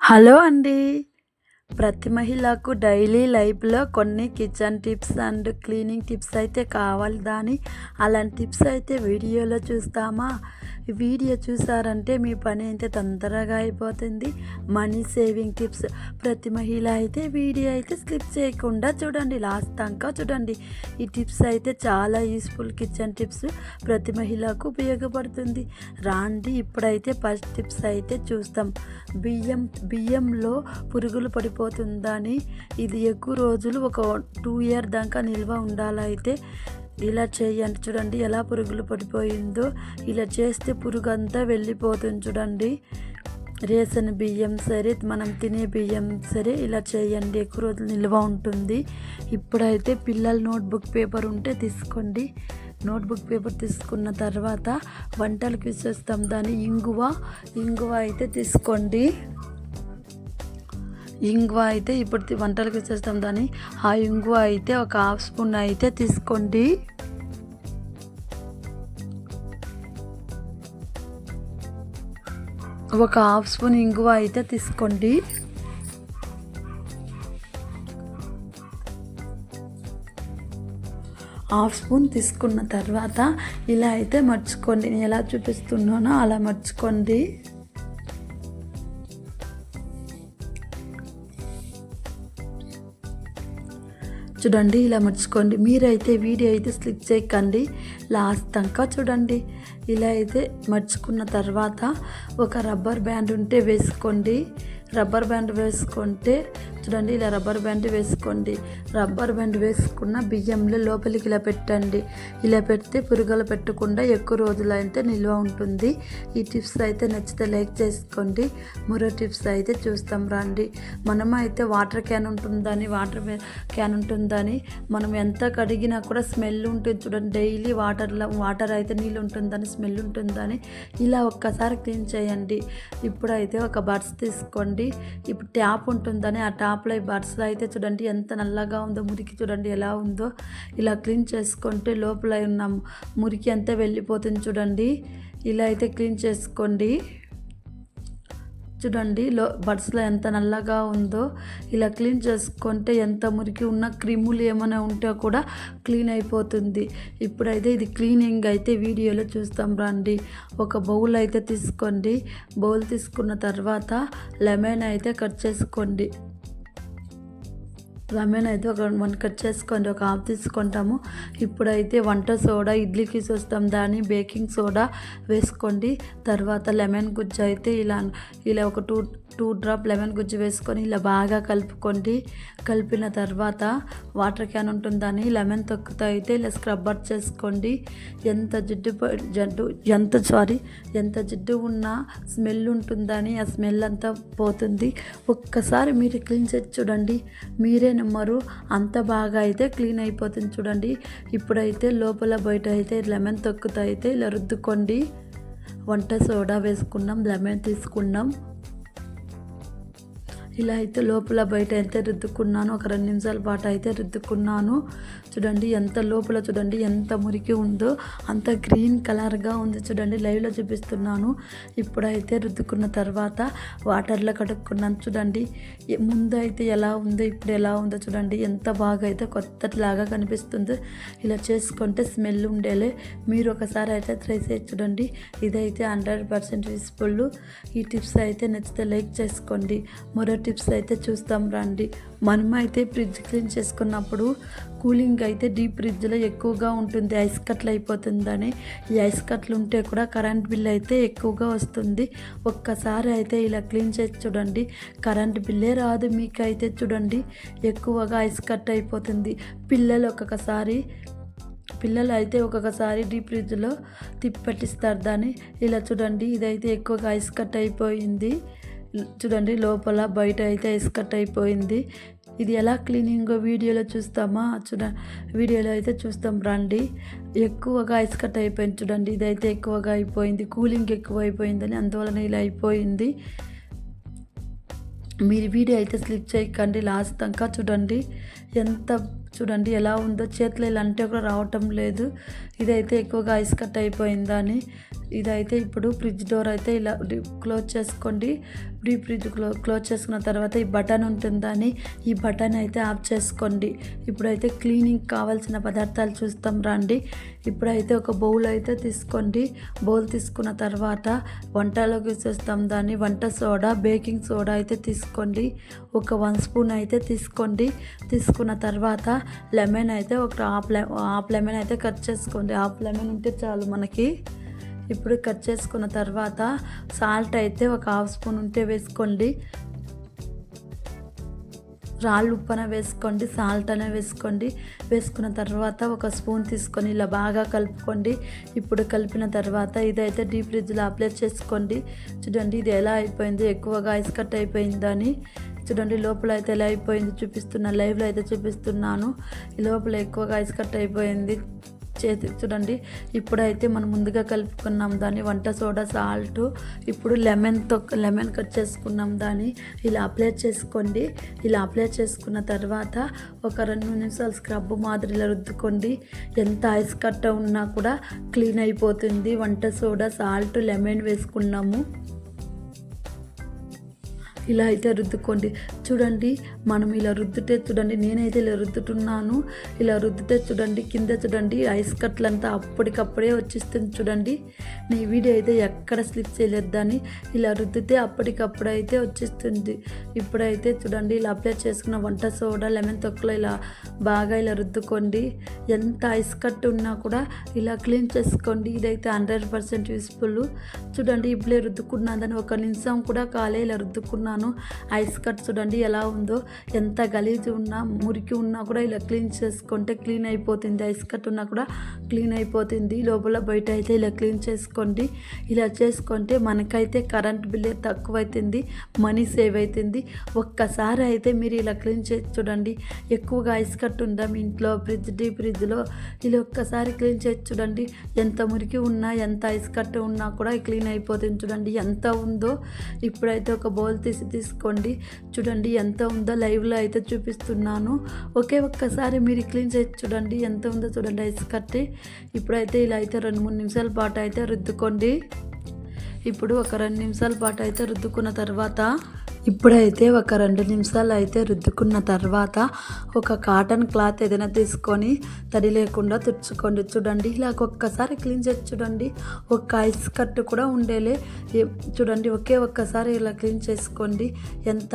Hello అండి. ప్రతి మహిళకు డైలీ లైఫ్లో కొన్ని kitchen tips and cleaning tips అయితే కావాలి. దాని అలాంటి టిప్స్ అయితే వీడియోలో చూస్తామా? వీడియో చూసారంటే మీ పని అయితే తొందరగా అయిపోతుంది. Money saving tips. ప్రతి మహిళ అయితే వీడియో అయితే స్కిప్ చేయకుండా చూడండి. లాస్ట్ దాకా చూడండి. ఈ టిప్స్ అయితే చాలా యూస్ఫుల్ కిచెన్ టిప్స్ ప్రతి మహిళకు ఉపయోగపడుతుంది. రాండి ఇప్పుడైతే ఫస్ట్ టిప్స్ అయితే చూస్తాం. బియ్యం బియ్యంలో పురుగులు పడిపోతుందని. ఇది ఎక్కువ రోజులు ఒక టూ ఇయర్ దాకా నిల్వ ఉండాలైతే. ఇలా చేయండి చూడండి ఎలా పురుగులు పడిపోయిందో. ఇలా చేస్తే పురుగు అంతా వెళ్ళిపోతుంది చూడండి. రేషన్ బియ్యం సరే మనం తినే బియ్యం సరే ఇలా చేయండి. ఎక్కువ రోజులు నిల్వ ఉంటుంది. ఇప్పుడైతే పిల్లల నోట్బుక్ పేపర్ ఉంటే తీసుకోండి. నోట్బుక్ పేపర్ తీసుకున్న తర్వాత వంటలకు విసేస్తాం దాని ఇంగువ ఇంగువ అయితే తీసుకోండి. ఇంగువ అయితే ఇప్పుడు వంటలకు చేస్తాం దాన్ని. ఆ ఇంగువ అయితే ఒక హాఫ్ స్పూన్ అయితే తీసుకోండి. ఒక హాఫ్ స్పూన్ ఇంగువ అయితే తీసుకోండి. హాఫ్ స్పూన్ తీసుకున్న తర్వాత ఇలా అయితే మర్చుకోండి. నేను ఎలా చూపిస్తున్నానో అలా మర్చుకోండి. చూడండి ఇలా మర్చుకోండి మీరైతే వీడియో అయితే స్లిప్ చేయకండి. లాస్ట్ దాకా చూడండి. ఇలా అయితే మర్చుకున్న తర్వాత ఒక రబ్బర్ బ్యాండ్ ఉంటే వేసుకోండి. రబ్బర్ బ్యాండ్ వేసుకుంటే చూడండి ఇలా రబ్బర్ బ్యాండ్ వేసుకోండి. రబ్బర్ బ్యాండ్ వేసుకున్న బియ్యంలో లోపలికి ఇలా పెట్టండి. ఇలా పెడితే పురుగులు పెట్టకుండా ఎక్కువ రోజులు అయితే నిల్వ ఉంటుంది. ఈ టిప్స్ అయితే నచ్చితే లైక్ చేసుకోండి. మరో టిప్స్ అయితే చూస్తాం రండి. మనం అయితే వాటర్ క్యాన్ ఉంటుందని వాటర్ క్యాన్ ఉంటుందని మనం ఎంత కడిగినా కూడా స్మెల్ ఉంటుంది చూడండి. డైలీ వాటర్లో వాటర్ అయితే నీళ్ళు ఉంటుందని స్మెల్ ఉంటుందని ఇలా ఒక్కసారి క్లీన్ చేయండి. ఇప్పుడైతే ఒక బడ్స్ తీసుకోండి. ఇప్పుడు ట్యాప్ ఉంటుందని ఆ ట్యాప్లో ఈ బర్స్ అయితే చూడండి ఎంత నల్లగా ఉందో మురికి చూడండి ఎలా ఉందో. ఇలా క్లీన్ చేసుకుంటే లోపల ఉన్న మురికి అంతా వెళ్ళిపోతుంది చూడండి. ఇలా అయితే క్లీన్ చేసుకోండి. చూడండి లో బడ్స్లో ఎంత నల్లగా ఉందో ఇలా క్లీన్ చేసుకుంటే ఎంత మురికి ఉన్న క్రిములు ఏమైనా ఉంటే కూడా క్లీన్ అయిపోతుంది. ఇప్పుడైతే ఇది క్లీనింగ్ అయితే వీడియోలో చూస్తాం రండి. ఒక బౌల్ అయితే తీసుకోండి. బౌల్ తీసుకున్న తర్వాత లెమన్ అయితే కట్ చేసుకోండి. రమేణ అయితే ఒక వన్ కట్ చేసుకోండి ఒక హాఫ్ తీసుకుంటాము. ఇప్పుడైతే వంట సోడా ఇడ్లీకి చూస్తాం. దాన్ని బేకింగ్ సోడా వేసుకోండి. తర్వాత లెమన్ గుజ్జు అయితే ఇలా ఇలా ఒక టూ టూ డ్రాప్ లెమన్ గుజ్జు వేసుకొని ఇలా బాగా కలుపుకోండి. కలిపిన తర్వాత వాటర్ క్యాన్ ఉంటుందని లెమన్ తొక్కుతో అయితే ఇలా స్క్రబ్బర్ చేసుకోండి. ఎంత జిడ్డు జడ్డు ఎంత సారీ ఎంత జిడ్డు ఉన్నా స్మెల్ ఉంటుందని ఆ స్మెల్ అంతా పోతుంది. ఒక్కసారి మీరు క్లీన్ చేసి చూడండి. మీరే నమ్మరు అంత బాగా అయితే క్లీన్ అయిపోతుంది చూడండి. ఇప్పుడైతే లోపల బయట అయితే లెమన్ తొక్కుతో అయితే ఇలా రుద్దుకోండి. వంట సోడా వేసుకున్నాం లెమన్ తీసుకున్నాం. ఇలా అయితే లోపల బయట అయితే రుద్దుకున్నాను. ఒక రెండు నిమిషాల పాటు అయితే రుద్దుకున్నాను. చూడండి ఎంత లోపల చూడండి ఎంత మురికి ఉందో అంత గ్రీన్ కలర్గా ఉంది. చూడండి లైవ్లో చూపిస్తున్నాను. ఇప్పుడైతే రుద్దుకున్న తర్వాత వాటర్లో కడుక్కున్నాను. చూడండి ముందు అయితే ఎలా ఉందో ఇప్పుడు ఎలా ఉందో చూడండి. ఎంత బాగా అయితే కొత్తలాగా కనిపిస్తుందో. ఇలా చేసుకుంటే స్మెల్ ఉండేలే. మీరు ఒకసారి అయితే ట్రై చేసి చూడండి. ఇదైతే హండ్రెడ్ పర్సెంట్ యూస్ఫుల్. ఈ టిప్స్ అయితే నచ్చితే లైక్ చేసుకోండి. మరో టిప్స్ అయితే చూస్తాం రండి. మనం అయితే ఫ్రిడ్జ్ క్లీన్ చేసుకున్నప్పుడు కూలింగ్ అయితే డీప్ ఫ్రిడ్జ్లో ఎక్కువగా ఉంటుంది ఐస్ కట్లు అయిపోతుందని. ఈ ఐస్ కట్లు ఉంటే కూడా కరెంట్ బిల్ అయితే ఎక్కువగా వస్తుంది. ఒక్కసారి అయితే ఇలా క్లీన్ చేసి చూడండి. కరెంట్ బిల్లే రాదు మీకు అయితే చూడండి. ఎక్కువగా ఐస్ కట్ అయిపోతుంది. పిల్లలు ఒక్కొక్కసారి పిల్లలు అయితే ఒక్కొక్కసారి డీప్ ఫ్రిడ్జ్లో తిప్పట్టిస్తారు దాన్ని. ఇలా చూడండి ఇదైతే ఎక్కువగా ఐస్ కట్ అయిపోయింది. చూడండి లోపల బయట అయితే ఐస్కట్ అయిపోయింది. ఇది ఎలా క్లీనింగ్ వీడియోలో చూస్తామా? చూడ వీడియోలో అయితే చూస్తాం రండి. ఎక్కువగా ఐస్ కట్ అయిపోయింది చూడండి ఇదైతే ఎక్కువగా అయిపోయింది. కూలింగ్ ఎక్కువ అయిపోయిందని అందువలన ఇలా అయిపోయింది. మీరు వీడియో అయితే స్లిప్ చేయకండి లాస్ట్ దాకా చూడండి. ఎంత చూడండి ఎలా ఉందో. చేతిలో ఇలా అంటే కూడా రావటం లేదు. ఇదైతే ఎక్కువగా ఐస్ కట్ అయిపోయిందని. ఇదైతే ఇప్పుడు ఫ్రిడ్జ్ డోర్ అయితే ఇలా క్లోజ్ చేసుకోండి. ఇప్పుడు ఫ్రిడ్జ్ క్లో క్లోజ్ చేసుకున్న తర్వాత ఈ బటన్ ఉంటుందని ఈ బటన్ అయితే ఆఫ్ చేసుకోండి. ఇప్పుడైతే క్లీనింగ్ కావాల్సిన పదార్థాలు చూస్తాం రండి. ఇప్పుడైతే ఒక బౌల్ అయితే తీసుకోండి. బౌల్ తీసుకున్న తర్వాత వంటలోకి చేస్తాం దాన్ని. వంట సోడా బేకింగ్ సోడా అయితే తీసుకోండి. ఒక వన్ స్పూన్ అయితే తీసుకోండి. తీసుకున్న తర్వాత లెమన్ అయితే ఒక హాఫ్ లె హాఫ్ లెమన్ అయితే కట్ చేసుకోండి. హాఫ్ లెమన్ ఉంటే చాలు మనకి. ఇప్పుడు కట్ చేసుకున్న తర్వాత సాల్ట్ అయితే ఒక హాఫ్ స్పూన్ ఉంటే వేసుకోండి. రాళ్ళు ఉప్పన వేసుకోండి సాల్ట్ అనే వేసుకోండి. వేసుకున్న తర్వాత ఒక స్పూన్ తీసుకొని ఇలా బాగా కలుపుకోండి. ఇప్పుడు కలిపిన తర్వాత ఇదైతే డీప్ ఫ్రిడ్జ్లో అప్లై చేసుకోండి. చూడండి ఇది ఎలా అయిపోయింది ఎక్కువగా ఐస్ కట్ అయిపోయిందని. చూడండి లోపల అయితే ఎలా అయిపోయింది చూపిస్తున్నా లైవ్లో అయితే చూపిస్తున్నాను. ఈ లోపల ఎక్కువగా ఐస్ కట్ అయిపోయింది. చేతి చూడండి. ఇప్పుడైతే మనం ముందుగా కలుపుకున్నాం దాన్ని వంట సోడా సాల్ట్. ఇప్పుడు లెమన్తో లెమన్ కట్ చేసుకున్నాం దాన్ని. ఇలా అప్లై చేసుకోండి. ఇలా అప్లై చేసుకున్న తర్వాత ఒక రెండు నిమిషాలు స్క్రబ్ మాదిరి ఇలా రుద్దుకోండి. ఎంత ఐస్ కట్ట ఉన్నా కూడా క్లీన్ అయిపోతుంది. వంట సోడా సాల్ట్ లెమన్ వేసుకున్నాము. ఇలా అయితే రుద్దుకోండి. చూడండి మనం ఇలా రుద్దుతే చూడండి నేనైతే ఇలా రుద్దుతున్నాను. ఇలా రుద్దుతే చూడండి కింద చూడండి ఐస్ కట్లంతా అప్పటికప్పుడే వచ్చేస్తుంది చూడండి. నీ వీడియో అయితే ఎక్కడ స్లిప్ చేయలేదు దాన్ని. ఇలా రుద్దితే అప్పటికప్పుడు అయితే వచ్చేస్తుంది. ఇప్పుడైతే చూడండి ఇలా అప్లై చేసుకున్న వంట సోడా లెమన్ తొక్కలో ఇలా బాగా ఇలా రుద్దుకోండి. ఎంత ఐస్ కట్ ఉన్నా కూడా ఇలా క్లీన్ చేసుకోండి. ఇదైతే హండ్రెడ్ పర్సెంట్ యూస్ఫుల్. చూడండి ఇప్పుడే రుద్దుకున్నదని ఒక నిమిషం కూడా కాలే ఇలా రుద్దుకున్నాను ఐస్ కట్ చూడండి ఎలా ఉందో. ఎంత గలీజ్ ఉన్నా మురికి ఉన్నా కూడా ఇలా క్లీన్ చేసుకుంటే క్లీన్ అయిపోతుంది. ఐస్ కట్ ఉన్నా కూడా క్లీన్ అయిపోతుంది. లోపల బయట అయితే ఇలా క్లీన్ చేసుకోండి. ఇలా చేసుకుంటే మనకైతే కరెంట్ బిల్ తక్కువ అవుతుంది మనీ సేవ్ అవుతుంది ఒక్కసారి అయితే మీరు ఇలా క్లీన్ చేసి చూడండి. ఎక్కువగా ఐస్ కట్ ఉందా మీ ఇంట్లో? ఫ్రిడ్జ్ డీ ఫ్రిడ్జ్లో. ఇలా ఒక్కసారి క్లీన్ చేసి చూడండి. ఎంత మురికి ఉన్నా ఎంత ఐస్ కట్ ఉన్నా కూడా క్లీన్ అయిపోతుంది. చూడండి ఎంత ఉందో. ఇప్పుడైతే ఒక బౌల్ తీసి తీసుకోండి. చూడండి ఎంత ఉందో లైవ్లో అయితే చూపిస్తున్నాను. ఒకే ఒక్కసారి మీరు క్లీన్ చేసి చూడండి ఎంత ఉందో చూడండి ఐస్ కట్టి. ఇప్పుడైతే ఇలా అయితే రెండు మూడు నిమిషాల పాటు అయితే రుద్దుకోండి. ఇప్పుడు ఒక రెండు నిమిషాల పాటు అయితే రుద్దుకున్న తర్వాత ఇప్పుడైతే ఒక రెండు నిమిషాలు అయితే రుద్దుకున్న తర్వాత ఒక కాటన్ క్లాత్ ఏదైనా తీసుకొని తడి లేకుండా తుడుచుకోండి. చూడండి ఇలా ఒక్కసారి క్లీన్ చేసి చూడండి. ఒక ఐస్ కట్టు కూడా ఉండేలే. చూడండి ఒకే ఒక్కసారి ఇలా క్లీన్ చేసుకోండి. ఎంత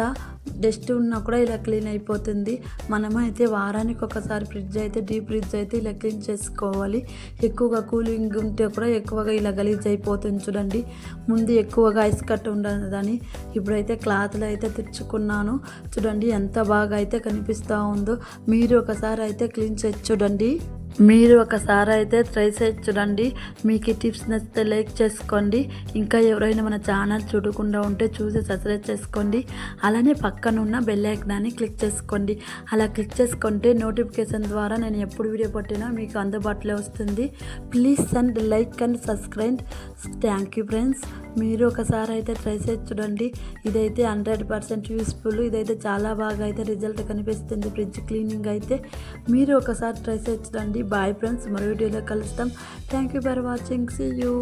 డస్ట్ ఉన్నా కూడా ఇలా క్లీన్ అయిపోతుంది. మనమైతే వారానికి ఒకసారి ఫ్రిడ్జ్ అయితే డీప్ ఫ్రిడ్జ్ అయితే ఇలా క్లీన్ చేసుకోవాలి. ఎక్కువగా కూలింగ్ ఉంటే కూడా ఎక్కువగా ఇలా గలీజ్ అయిపోతుంది చూడండి. ముందు ఎక్కువగా ఐస్ కట్ ఉండదని ఇప్పుడైతే క్లాత్లు అయితే తెచ్చుకున్నాను. చూడండి ఎంత బాగా అయితే కనిపిస్తూ ఉందో. మీరు ఒకసారి అయితే క్లీన్ చేసి చూడండి. మీరు ఒకసారి అయితే ట్రై చేసి చూడండి. మీకు ఈ టిప్స్ నచ్చితే లైక్ చేసుకోండి. ఇంకా ఎవరైనా మన ఛానల్ చూడకుండా ఉంటే చూసి సబ్స్క్రైబ్ చేసుకోండి. అలానే పక్కన ఉన్న బెల్ ఐకాన్ని క్లిక్ చేసుకోండి. అలా క్లిక్ చేసుకుంటే నోటిఫికేషన్ ద్వారా నేను ఎప్పుడు వీడియో పట్టినా మీకు అందుబాటులో వస్తుంది. Please and like and subscribe thank you friends మీరు ఒకసారి అయితే ట్రై చేసి చూడండి. ఇదైతే హండ్రెడ్ పర్సెంట్ యూస్ఫుల్ ఇదైతే చాలా బాగా అయితే రిజల్ట్ కనిపిస్తుంది. ఫ్రిడ్జ్ క్లీనింగ్ అయితే మీరు ఒకసారి ట్రై చేసి చూడండి. బాయ్ ఫ్రెండ్స్ మరో వీడియోలో కలుస్తాం. Thank you for watching see you